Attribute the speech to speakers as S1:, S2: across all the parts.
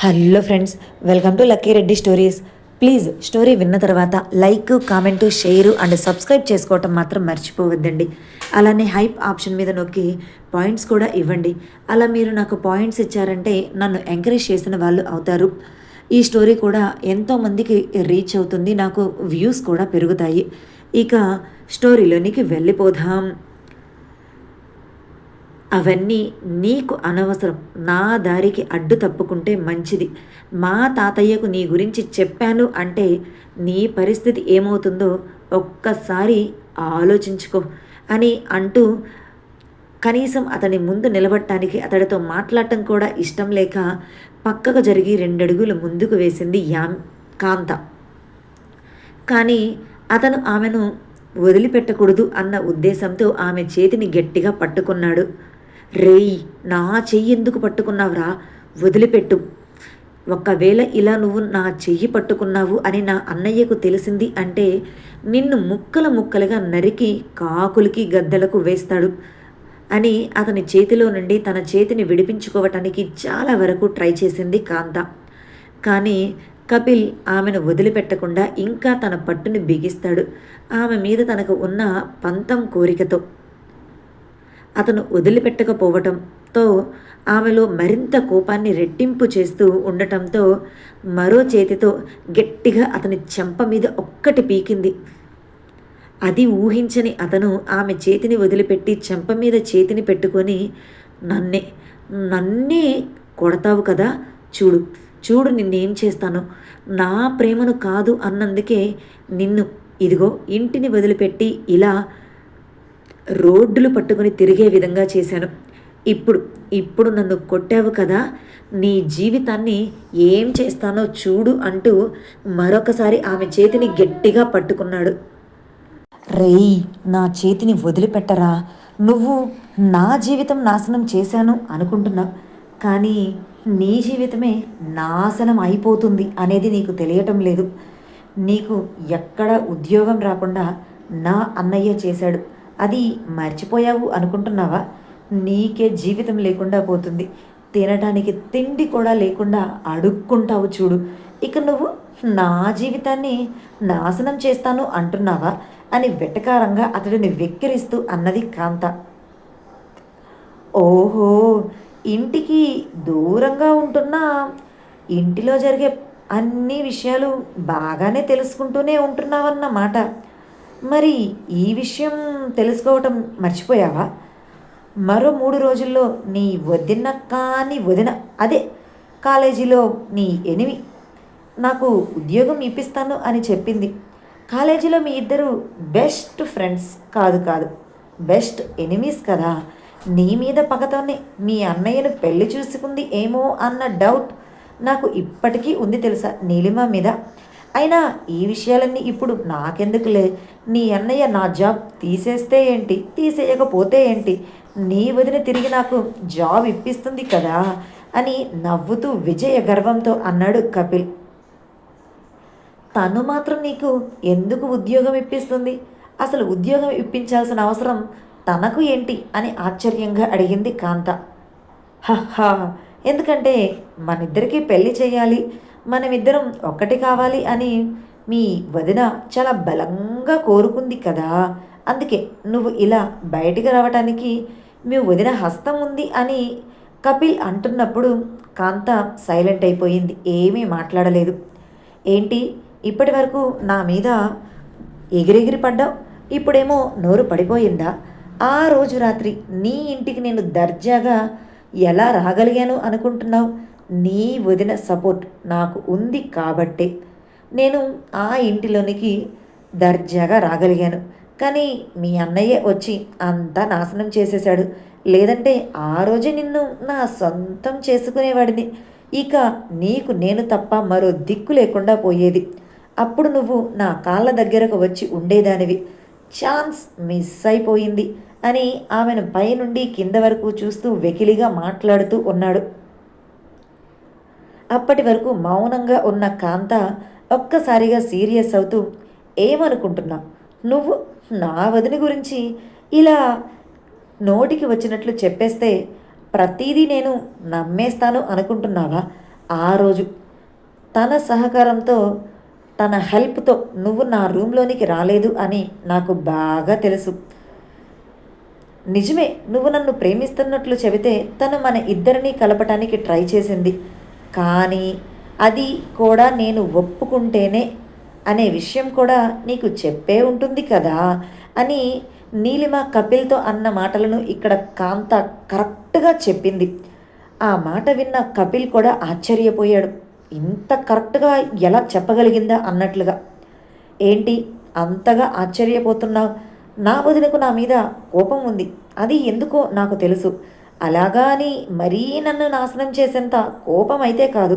S1: Hello friends welcome to lucky Reddy stories please story విన్న తర్వాత like comment share and subscribe చేసుకోవటం మాత్రం మర్చిపోవద్దండి. అలానే హైప్ ఆప్షన్ మీద నొక్కి పాయింట్స్ కూడా ఇవ్వండి. అలా మీరు నాకు పాయింట్స్ ఇచ్చారంటే నన్ను ఎంకరేజ్ చేసిన వాళ్ళు అవుతారు. ఈ స్టోరీ కూడా ఎంతోమందికి రీచ్ అవుతుంది. నాకు వ్యూస్ కూడా పెరుగుతాయి. ఇక స్టోరీలోనికి వెళ్ళిపోదాం. అవన్నీ నీకు అనవసరం. నా దారికి అడ్డు తప్పుకుంటే మంచిది. మా తాతయ్యకు నీ గురించి చెప్పాను అంటే నీ పరిస్థితి ఏమవుతుందో ఒక్కసారి ఆలోచించుకో అని అంటూ కనీసం అతని ముందు నిలబడటానికి అతడితో మాట్లాడటం కూడా ఇష్టం లేక పక్కకు జరిగి రెండడుగులు ముందుకు వేసింది యామ్ కాంత. కానీ అతను ఆమెను వదిలిపెట్టకూడదు అన్న ఉద్దేశంతో ఆమె చేతిని గట్టిగా పట్టుకున్నాడు. రేయ్ నా చెయ్యి ఎందుకు పట్టుకున్నావురా? వదిలిపెట్టు. ఒకవేళ ఇలా నువ్వు నా చెయ్యి పట్టుకున్నావు అని నా అన్నయ్యకు తెలిసింది అంటే నిన్ను ముక్కల ముక్కలుగా నరికి కాకులకి గద్దలకు వేస్తాడు అని అతని చేతిలో నుండి తన చేతిని విడిపించుకోవటానికి చాలా వరకు ట్రై చేసింది కాంత. కానీ కపిల్ ఆమెను వదిలిపెట్టకుండా ఇంకా తన పట్టుని బిగిస్తాడు. ఆమె మీద తనకు ఉన్న పంతం కోరికతో. అతను వదిలిపెట్టకపోవటంతో ఆమెలో మరింత కోపాన్ని రెట్టింపు చేస్తూ ఉండటంతో మరో చేతితో గట్టిగా అతని చెంప మీద ఒక్కటి పీకింది. అది ఊహించని అతను ఆమె చేతిని వదిలిపెట్టి చెంప మీద చేతిని పెట్టుకొని నన్నే నన్నే కొడతావు కదా చూడు చూడు నిన్నేం చేస్తాను నా ప్రేమను కాదు అన్నందుకే నిన్ను ఇదిగో ఇంటిని వదిలిపెట్టి ఇలా రోడ్డులు పట్టుకుని తిరిగే విధంగా చేశాను. ఇప్పుడు ఇప్పుడు నన్ను కొట్టావు కదా నీ జీవితాన్ని ఏం చేస్తానో చూడు అంటూ మరొకసారి ఆమె చేతిని గట్టిగా పట్టుకున్నాడు. రేయ్ నా చేతిని వదిలిపెట్టరా? నువ్వు నా జీవితం నాశనం చేశాను అనుకుంటున్నావు కానీ నీ జీవితమే నాశనం అయిపోతుంది అనేది నీకు తెలియటం లేదు. నీకు ఎక్కడ ఉద్యోగం రాకుండా నా అన్నయ్య చేశాడు. అది మర్చిపోయావు అనుకుంటున్నావా? నీకే జీవితం లేకుండా పోతుంది. తినడానికి తిండి కూడా లేకుండా అడుక్కుంటావు చూడు. ఇక నువ్వు నా జీవితాన్ని నాశనం చేస్తాను అంటున్నావా? అని వెటకారంగా అతడిని వెక్కిరిస్తూ అన్నది కాంత. ఓహో ఇంటికి దూరంగా ఉంటున్నా? ఇంటిలో జరిగే అన్ని విషయాలు బాగానే తెలుసుకుంటూనే ఉంటున్నావన్నమాట. మరి ఈ విషయం తెలుసుకోవటం మర్చిపోయావా? మరో మూడు రోజుల్లో నీ వదిన కానీ వదిన అదే కాలేజీలో నీ ఎనిమి. నాకు ఉద్యోగం ఇప్పిస్తాను అని చెప్పింది. కాలేజీలో మీ ఇద్దరు బెస్ట్ ఫ్రెండ్స్ కాదు కాదు బెస్ట్ ఎనిమీస్ కదా. నీ మీద పగతోనే మీ అన్నయ్యను పెళ్ళి చూసుకుంది ఏమో అన్న డౌట్ నాకు ఇప్పటికీ ఉంది తెలుసా నీలిమ మీద. అయినా ఈ విషయాలన్నీ ఇప్పుడు నాకెందుకులే? నీ అన్నయ్య నా జాబ్ తీసేస్తే ఏంటి? తీసేయకపోతే ఏంటి? నీ వదిన తిరిగి నాకు జాబ్ ఇప్పిస్తుంది కదా? అని నవ్వుతూ విజయ గర్వంతో అన్నాడు కపిల్. తను మాత్రం నీకు ఎందుకు ఉద్యోగం ఇప్పిస్తుంది? అసలు ఉద్యోగం ఇప్పించాల్సిన అవసరం తనకు ఏంటి? అని ఆశ్చర్యంగా అడిగింది కాంత. హహా ఎందుకంటే మనిద్దరికీ పెళ్ళి చేయాలి. మనమిద్దరం ఒక్కటి కావాలి అని మీ వదిన చాలా బలంగా కోరుకుంది కదా. అందుకే నువ్వు ఇలా బయటికి రావటానికి మీ వదిన హస్తం ఉంది అని కపిల్ అంటున్నప్పుడు కాంత సైలెంట్ అయిపోయింది. ఏమీ మాట్లాడలేదు. ఏంటి? ఇప్పటి వరకు నా మీద ఎగిరెగిరి పడ్డావు? ఇప్పుడేమో నోరు పడిపోయిందా? ఆ రోజు రాత్రి నీ ఇంటికి నేను దర్జాగా ఎలా రాగలిగాను అనుకుంటున్నావు? నీ వదిన సపోర్ట్ నాకు ఉంది కాబట్టే నేను ఆ ఇంటిలోనికి దర్జాగా రాగలిగాను. కానీ మీ అన్నయ్య వచ్చి అంతా నాశనం చేసేశాడు. లేదంటే ఆ రోజే నిన్ను నా సొంతం చేసుకునేవాడిని. ఇక నీకు నేను తప్ప మరో దిక్కు లేకుండా పోయేది. అప్పుడు నువ్వు నా కాళ్ళ దగ్గరకు వచ్చి ఉండేదానివి. ఛాన్స్ మిస్ అయిపోయింది అని ఆమెను పైనుండి కింద వరకు చూస్తూ వెకిలిగా మాట్లాడుతూ ఉన్నాడు. అప్పటి వరకు మౌనంగా ఉన్న కాంత ఒక్కసారిగా సీరియస్ అవుతూ ఏమనుకుంటున్నా నువ్వు నా వదిన గురించి ఇలా నోటికి వచ్చినట్లు చెప్పేస్తే ప్రతీదీ నేను నమ్మేస్తాను అనుకుంటున్నావా? ఆ రోజు తన సహకారంతో తన హెల్ప్తో నువ్వు నా రూమ్లోనికి రాలేదు అని నాకు బాగా తెలుసు. నిజమే నువ్వు నన్ను ప్రేమిస్తున్నట్లు చెబితే తను మన ఇద్దరిని కలపటానికి ట్రై చేసింది. కానీ అది కూడా నేను ఒప్పుకుంటేనే అనే విషయం కూడా నీకు చెప్పే ఉంటుంది కదా అని నీలిమ కపిల్తో అన్న మాటలను ఇక్కడ కాంత కరెక్ట్గా చెప్పింది. ఆ మాట విన్న కపిల్ కూడా ఆశ్చర్యపోయాడు. ఇంత కరెక్ట్గా ఎలా చెప్పగలిగిందా అన్నట్లుగా. ఏంటి అంతగా ఆశ్చర్యపోతున్నావు? నా వదినకు నా మీద కోపం ఉంది. అది ఎందుకో నాకు తెలుసు. అలాగా అని మరీ నన్ను నాశనం చేసేంత కోపం అయితే కాదు.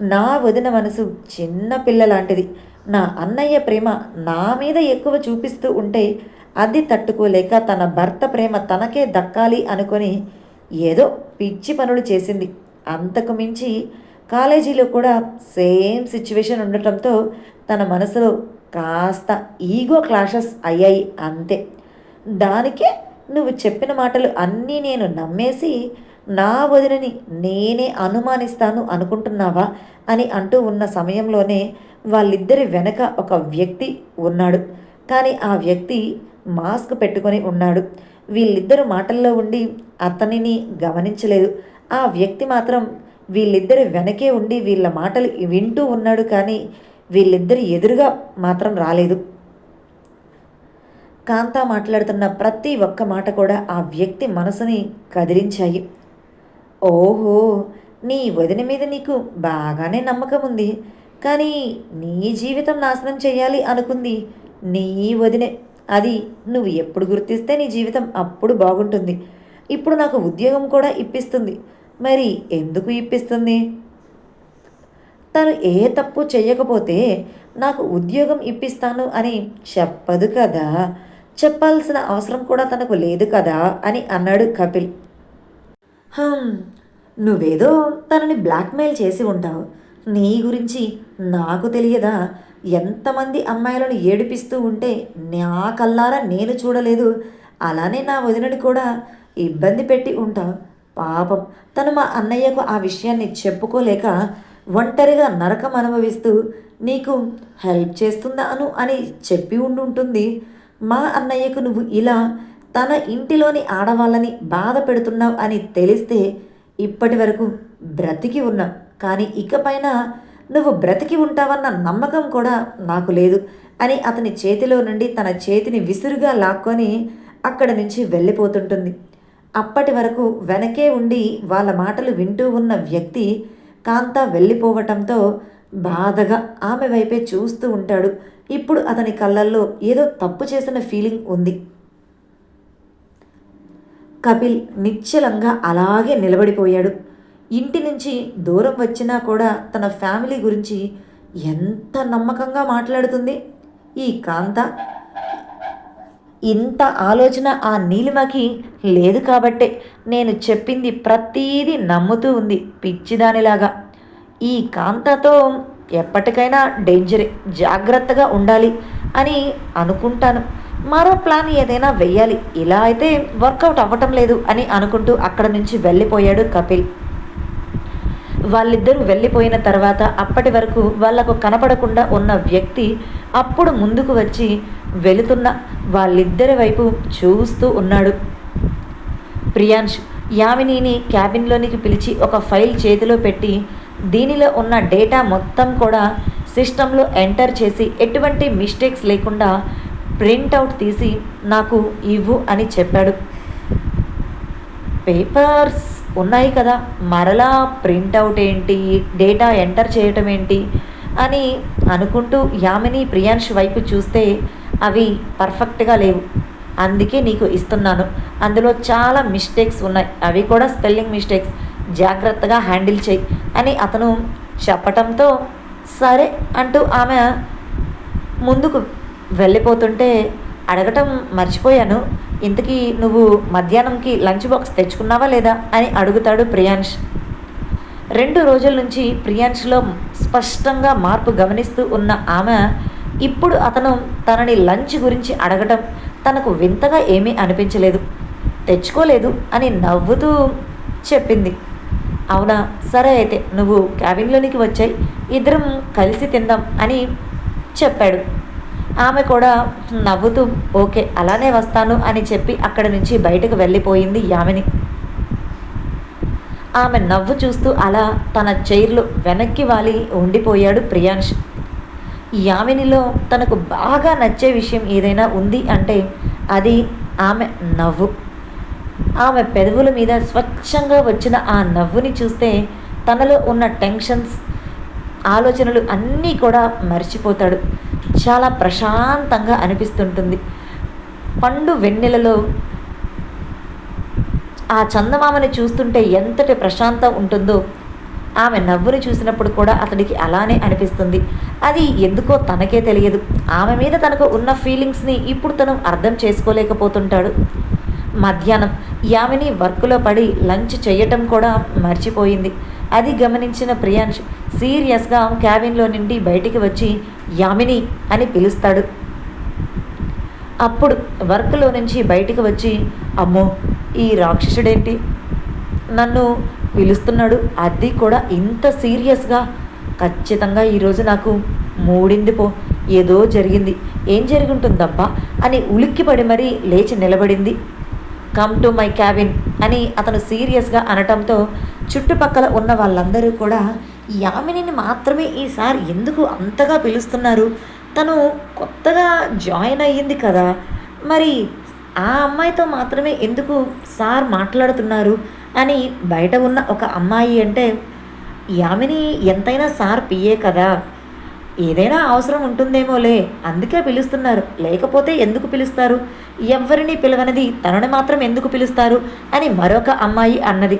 S1: నా వదిన మనసు చిన్న పిల్ల లాంటిది నా అన్నయ్య ప్రేమ నా మీద ఎక్కువ చూపిస్తూ ఉంటే అది తట్టుకోలేక తన భర్త ప్రేమ తనకే దక్కాలి అనుకొని ఏదో పిచ్చి పనులు చేసింది. అంతకు మించి కాలేజీలో కూడా సేమ్ సిచ్యువేషన్ ఉండటంతో తన మనసులో కాస్త ఈగో క్లాషెస్ అయ్యాయి అంతే. దానికే నువ్వు చెప్పిన మాటలు అన్నీ నేను నమ్మేసి నా వదినని నేనే అనుమానిస్తాను అనుకుంటున్నావా అని అంటూ ఉన్న సమయంలోనే వాళ్ళిద్దరి వెనక ఒక వ్యక్తి ఉన్నాడు. కానీ ఆ వ్యక్తి మాస్క్ పెట్టుకొని ఉన్నాడు. వీళ్ళిద్దరు మాటల్లో ఉండి అతనిని గమనించలేదు. ఆ వ్యక్తి మాత్రం వీళ్ళిద్దరి వెనకే ఉండి వీళ్ళ మాటలు వింటూ ఉన్నాడు కానీ వీళ్ళిద్దరి ఎదురుగా మాత్రం రాలేదు. కాంతా మాట్లాడుతున్న ప్రతి ఒక్క మాట కూడా ఆ వ్యక్తి మనసుని కదిలించాయి. ఓహో నీ వదిన మీద నీకు బాగానే నమ్మకం ఉంది. కానీ నీ జీవితం నాశనం చేయాలి అనుకుంది నీ వదినే. అది నువ్వు ఎప్పుడు గుర్తిస్తే నీ జీవితం అప్పుడు బాగుంటుంది. ఇప్పుడు నాకు ఉద్యోగం కూడా ఇప్పిస్తుంది. మరి ఎందుకు ఇప్పిస్తుంది? తను ఏ తప్పు చేయకపోతే నాకు ఉద్యోగం ఇప్పిస్తాను అని చెప్పదు కదా. చెప్పాల్సిన అవసరం కూడా తనకు లేదు కదా అని అన్నాడు కపిల్. నువ్వేదో తనని బ్లాక్మెయిల్ చేసి ఉంటావు. నీ గురించి నాకు తెలియదా? ఎంతమంది అమ్మాయిలను ఏడిపిస్తూ ఉంటే నా కల్లారా నేను చూడలేదు. అలానే నా వదినని కూడా ఇబ్బంది పెట్టి ఉంటావు. పాపం తను మా అన్నయ్యకు ఆ విషయాన్ని చెప్పుకోలేక ఒంటరిగా నరకం అనుభవిస్తూ నీకు హెల్ప్ చేస్తున్నాను అని చెప్పి ఉండుంటుంది. మా అన్నయ్యకు నువ్వు ఇలా తన ఇంటిలోని ఆడవాళ్ళని బాధ పెడుతున్నావు అని తెలిస్తే ఇప్పటి వరకు బ్రతికి ఉన్నా. కానీ ఇకపైన నువ్వు బ్రతికి ఉంటావన్న నమ్మకం కూడా నాకు లేదు అని అతని చేతిలో నుండి తన చేతిని విసురుగా లాక్కొని అక్కడి నుంచి వెళ్ళిపోతుంటుంది. అప్పటి వరకు వెనకే ఉండి వాళ్ళ మాటలు వింటూ ఉన్న వ్యక్తి కాంత వెళ్ళిపోవటంతో బాధగా ఆమె వైపే చూస్తూ ఉంటాడు. ఇప్పుడు అతని కళ్ళల్లో ఏదో తప్పు చేసిన ఫీలింగ్ ఉంది. కపిల్ నిశ్చలంగా అలాగే నిలబడిపోయాడు. ఇంటి నుంచి దూరం వచ్చినా కూడా తన ఫ్యామిలీ గురించి ఎంత నమ్మకంగా మాట్లాడుతుంది? ఈ కాంత? ఇంత ఆలోచన ఆ నీలిమకి లేదు కాబట్టే నేను చెప్పింది ప్రతీది నమ్ముతూ ఉంది పిచ్చిదానిలాగా. ఈ కాంతతో ఎప్పటికైనా డేంజరే జాగ్రత్తగా ఉండాలి అని అనుకుంటాను. మరో ప్లాన్ ఏదైనా వెయ్యాలి. ఇలా అయితే వర్కౌట్ అవ్వటం లేదు అని అనుకుంటూ అక్కడ నుంచి వెళ్ళిపోయాడు కపిల్. వాళ్ళిద్దరూ వెళ్ళిపోయిన తర్వాత అప్పటి వరకు వాళ్ళకు కనపడకుండా ఉన్న వ్యక్తి అప్పుడు ముందుకు వచ్చి వెళుతున్న వాళ్ళిద్దరి వైపు చూస్తూ ఉన్నాడు. ప్రియాంష్ యామినిని క్యాబిన్లోనికి పిలిచి ఒక ఫైల్ చేతిలో పెట్టి దీనిలో ఉన్న డేటా మొత్తం కూడా సిస్టంలో ఎంటర్ చేసి ఎటువంటి మిస్టేక్స్ లేకుండా ప్రింట్అవుట్ తీసి నాకు ఇవ్వు అని చెప్పాడు. పేపర్స్ ఉన్నాయి కదా మరలా ప్రింట్అవుట్ ఏంటి డేటా ఎంటర్ చేయటం ఏంటి అని అనుకుంటూ యామిని ప్రియాంష్ వైపు చూస్తే అవి పర్ఫెక్ట్గా లేవు. అందుకే నీకు ఇస్తున్నాను. అందులో చాలా మిస్టేక్స్ ఉన్నాయి. అవి కూడా స్పెల్లింగ్ మిస్టేక్స్. జాగ్రత్తగా హ్యాండిల్ చేయి అని అతను చెప్పటంతో సరే అంటూ ఆమె ముందుకు వెళ్ళిపోతుంటే అడగటం మర్చిపోయాను. ఇంతకీ నువ్వు మధ్యాహ్నంకి లంచ్ బాక్స్ తెచ్చుకున్నావా లేదా అని అడుగుతాడు ప్రియాంష్. రెండు రోజుల నుంచి ప్రియాంష్లో స్పష్టంగా మార్పు గమనిస్తూ ఉన్న ఆమె ఇప్పుడు అతను తనని లంచ్ గురించి అడగటం తనకు వింతగా ఏమీ అనిపించలేదు. తెచ్చుకోలేదు అని నవ్వుతూ చెప్పింది. అవునా? సరే అయితే నువ్వు క్యాబిన్లోనికి వచ్చాయి. ఇద్దరం కలిసి తిందాం అని చెప్పాడు. ఆమె కూడా నవ్వుతూ ఓకే అలానే వస్తాను అని చెప్పి అక్కడి నుంచి బయటకు వెళ్ళిపోయింది యామిని. ఆమె నవ్వు చూస్తూ అలా తన చైర్లో వెనక్కి వాలి ఉండిపోయాడు ప్రియాంష్ యామినిలో తనకు బాగా నచ్చే విషయం ఏదైనా ఉంది అంటే అది ఆమె నవ్వు. ఆమె పెదవుల మీద స్వచ్ఛంగా వచ్చిన ఆ నవ్వుని చూస్తే తనలో ఉన్న టెన్షన్స్ ఆలోచనలు అన్నీ కూడా మర్చిపోతాడు. చాలా ప్రశాంతంగా అనిపిస్తుంటుంది. పండు వెన్నెలలో ఆ చందమామని చూస్తుంటే ఎంతటి ప్రశాంతం ఉంటుందో ఆమె నవ్వుని చూసినప్పుడు కూడా అతడికి అలానే అనిపిస్తుంది. అది ఎందుకో తనకే తెలియదు. ఆమె మీద తనకు ఉన్న ఫీలింగ్స్ని ఇప్పుడు తను అర్థం చేసుకోలేకపోతుంటాడు. మధ్యాహ్నం. యామిని వర్క్లో పడి లంచ్ చేయటం కూడా మర్చిపోయింది. అది గమనించిన ప్రియాంష్ సీరియస్గా క్యాబిన్లో నుండి బయటికి వచ్చి యామిని అని పిలుస్తాడు. అప్పుడు వర్క్లో నుంచి బయటికి వచ్చి అమ్మో ఈ రాక్షసుడేంటి? నన్ను పిలుస్తున్నాడు. అది కూడా ఇంత సీరియస్గా? ఖచ్చితంగా ఈరోజు నాకు మూడింది పో. ఏదో జరిగింది. ఏం జరుగుంటుందబ్బా? అని ఉలిక్కిపడి మరీ లేచి నిలబడింది. కమ్ టు మై క్యాబిన్ అని అతను సీరియస్గా అనటంతో చుట్టుపక్కల ఉన్న వాళ్ళందరూ కూడా యామినిని మాత్రమే ఈసారి ఎందుకు అంతగా పిలుస్తున్నారు? తను కొత్తగా జాయిన్ అయ్యింది కదా. మరి ఆ అమ్మాయితో మాత్రమే ఎందుకు సార్ మాట్లాడుతున్నారు? అని బయట ఉన్న ఒక అమ్మాయి అంటే యామిని ఎంతైనా సార్ పియే కదా. ఏదైనా అవసరం ఉంటుందేమోలే అందుకే పిలుస్తున్నారు. లేకపోతే ఎందుకు పిలుస్తారు? ఎవరిని పిలవనది తనని మాత్రం ఎందుకు పిలుస్తారు? అని మరొక అమ్మాయి అన్నది.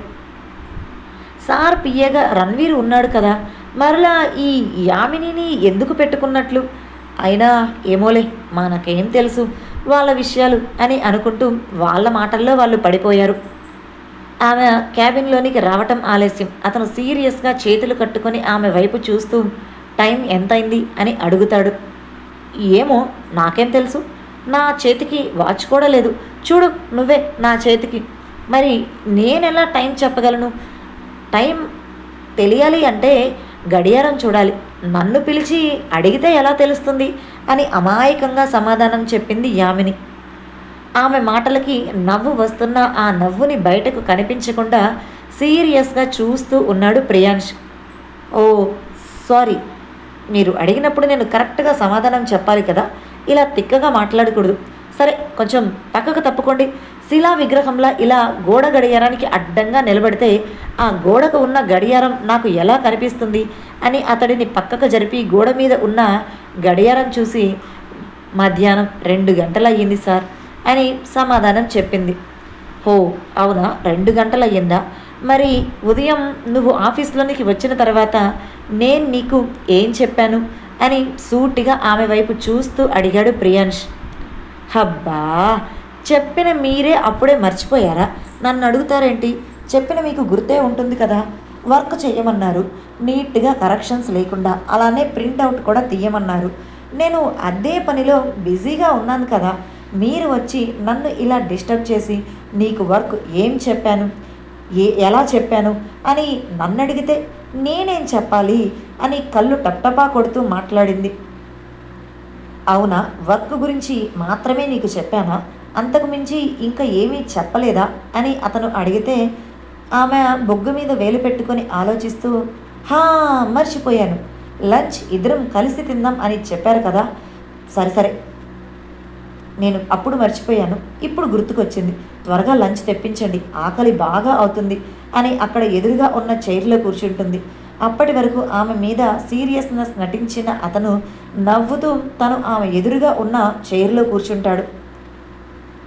S1: సార్ పియ్యగా రణ్వీర్ ఉన్నాడు కదా మరలా ఈ యామినిని ఎందుకు పెట్టుకున్నట్లు? అయినా ఏమోలే మనకేం తెలుసు వాళ్ళ విషయాలు అని అనుకుంటూ వాళ్ళ మాటల్లో వాళ్ళు పడిపోయారు. ఆమె క్యాబిన్లోనికి రావటం ఆలస్యం. అతను సీరియస్గా చేతులు కట్టుకొని ఆమె వైపు చూస్తూ టైం ఎంతైంది అని అడుగుతాడు. ఏమో నాకేం తెలుసు. నా చేతికి వాచ్ కూడా లేదు. చూడు నువ్వే నా చేతికి. మరి నేనెలా టైం చెప్పగలను? టైం తెలియాలి అంటే గడియారం చూడాలి. నన్ను పిలిచి అడిగితే ఎలా తెలుస్తుంది? అని అమాయకంగా సమాధానం చెప్పింది యామిని. ఆమె మాటలకి నవ్వు వస్తున్న ఆ నవ్వుని బయటకు కనిపించకుండా సీరియస్గా చూస్తూ ఉన్నాడు ప్రియాంష్ ఓ సారీ. మీరు అడిగినప్పుడు నేను కరెక్ట్గా సమాధానం చెప్పాలి కదా? ఇలా తిక్కగా మాట్లాడకూడదు. సరే కొంచెం పక్కకు తప్పుకోండి. శిలా విగ్రహంలా ఇలా గోడ గడియారానికి అడ్డంగా నిలబడితే ఆ గోడకు ఉన్న గడియారం నాకు ఎలా కనిపిస్తుంది అని అతడిని పక్కకు జరిపి గోడ మీద ఉన్న గడియారం చూసి మధ్యాహ్నం రెండు గంటలయ్యింది సార్ అని సమాధానం చెప్పింది. హో అవునా? రెండు గంటలయ్యిందా? మరి ఉదయం నువ్వు ఆఫీస్లోనికి వచ్చిన తర్వాత నేను నీకు ఏం చెప్పాను? అని సూటిగా ఆమె వైపు చూస్తూ అడిగాడు ప్రియాంష్. హబ్బా చెప్పిన మీరే అప్పుడే మర్చిపోయారా? నన్ను అడుగుతారేంటి? చెప్పిన మీకు గుర్తే ఉంటుంది కదా? వర్క్ చేయమన్నారు నీట్గా కరెక్షన్స్ లేకుండా అలానే ప్రింట్అవుట్ కూడా తీయమన్నారు. నేను అదే పనిలో బిజీగా ఉన్నాను కదా? మీరు వచ్చి నన్ను ఇలా డిస్టర్బ్ చేసి నీకు వర్క్ ఏం చెప్పాను? ఏ ఎలా చెప్పాను? అని నన్ను అడిగితే నేనేం చెప్పాలి? అని కళ్ళు టప్టపా కొడుతూ మాట్లాడింది. అవునా? వర్క్ గురించి మాత్రమే నీకు చెప్పానా? అంతకు మించి ఇంకా ఏమీ చెప్పలేదా? అని అతను అడిగితే ఆమె బొగ్గు మీద వేలు పెట్టుకొని ఆలోచిస్తూ హా మర్చిపోయాను. లంచ్ ఇద్దరం కలిసి తిందాం అని చెప్పారు కదా? సరే సరే. నేను అప్పుడు మర్చిపోయాను. ఇప్పుడు గుర్తుకొచ్చింది. త్వరగా లంచ్ తెప్పించండి. ఆకలి బాగా అవుతుంది అని అక్కడ ఎదురుగా ఉన్న చైర్లో కూర్చుంటుంది. అప్పటి వరకు ఆమె మీద సీరియస్నెస్ నటించిన అతను నవ్వుతూ తను ఆమె ఎదురుగా ఉన్న చైర్లో కూర్చుంటాడు.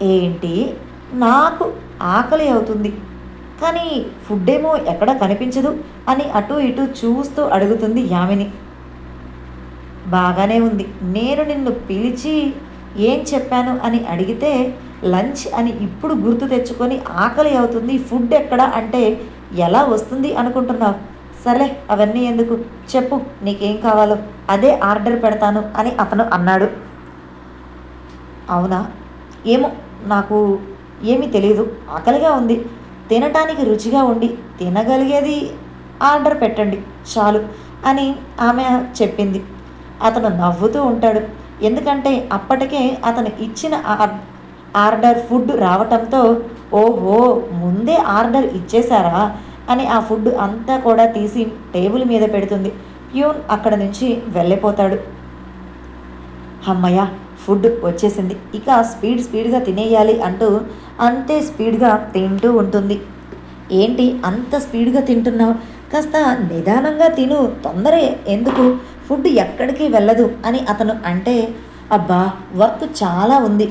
S1: ఏంటి? నాకు ఆకలి అవుతుంది. కానీ ఫుడ్ ఏమో ఎక్కడ కనిపించదు అని అటు ఇటు చూస్తూ అడుగుతుంది యామిని. బాగానే ఉంది. నేను నిన్ను పిలిచి ఏం చెప్పాను అని అడిగితే లంచ్ అని ఇప్పుడు గుర్తు తెచ్చుకొని ఆకలి అవుతుంది ఫుడ్ ఎక్కడ అంటే ఎలా వస్తుంది అనుకుంటున్నావు? సరే అవన్నీ ఎందుకు? చెప్పు నీకేం కావాలో. అదే ఆర్డర్ పెడతాను అని అతను అన్నాడు. అవునా? ఏమో నాకు ఏమీ తెలియదు ఆకలిగా ఉంది. తినటానికి రుచిగా ఉండి తినగలిగేది ఆర్డర్ పెట్టండి చాలు అని ఆమె చెప్పింది. అతను నవ్వుతూ ఉంటాడు. ఎందుకంటే అప్పటికే అతను ఇచ్చిన ఆర్- ఆర్డర్ ఫుడ్ రావటంతో ఓహో ముందే ఆర్డర్ ఇచ్చేశారా? అని ఆ ఫుడ్ అంతా కూడా తీసి టేబుల్ మీద పెడుతుంది. ప్యూన్ అక్కడ నుంచి వెళ్ళిపోతాడు. అమ్మయ్య ఫుడ్ వచ్చేసింది. ఇక స్పీడ్ స్పీడ్గా తినేయాలి అంటూ అంతే స్పీడ్గా తింటూ ఉంటుంది. ఏంటి అంత స్పీడ్గా తింటున్నావు? కాస్త నిదానంగా తిను తొందర ఎందుకు? ఫుడ్ ఎక్కడికి వెళ్ళదు అని అతను అంటే అబ్బా వర్క్ చాలా ఉంది.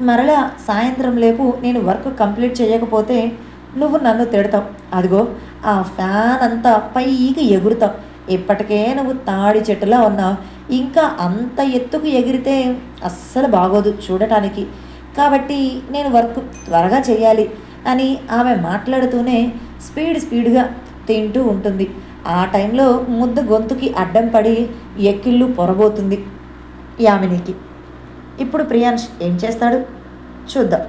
S1: మరలా సాయంత్రం లేపు నేను వర్క్ కంప్లీట్ చేయకపోతే నువ్వు నన్ను తిడతావు. అదిగో ఆ ఫ్యాన్ అంతా పైకి ఎగురుతావు. ఇప్పటికే నువ్వు తాడి చెట్టులా ఉన్నావు. ఇంకా అంత ఎత్తుకు ఎగిరితే అస్సలు బాగోదు చూడటానికి. కాబట్టి నేను వర్క్ త్వరగా చేయాలి అని ఆమె మాట్లాడుతూనే స్పీడ్ స్పీడ్గా తింటూ ఉంటుంది. ఆ టైంలో ముద్ద గొంతుకి అడ్డం పడి ఎక్కిళ్ళు పొరబోతుంది యామినికి. ఇప్పుడు ప్రియాంష్ ఏం చేస్తాడు? చూద్దాం.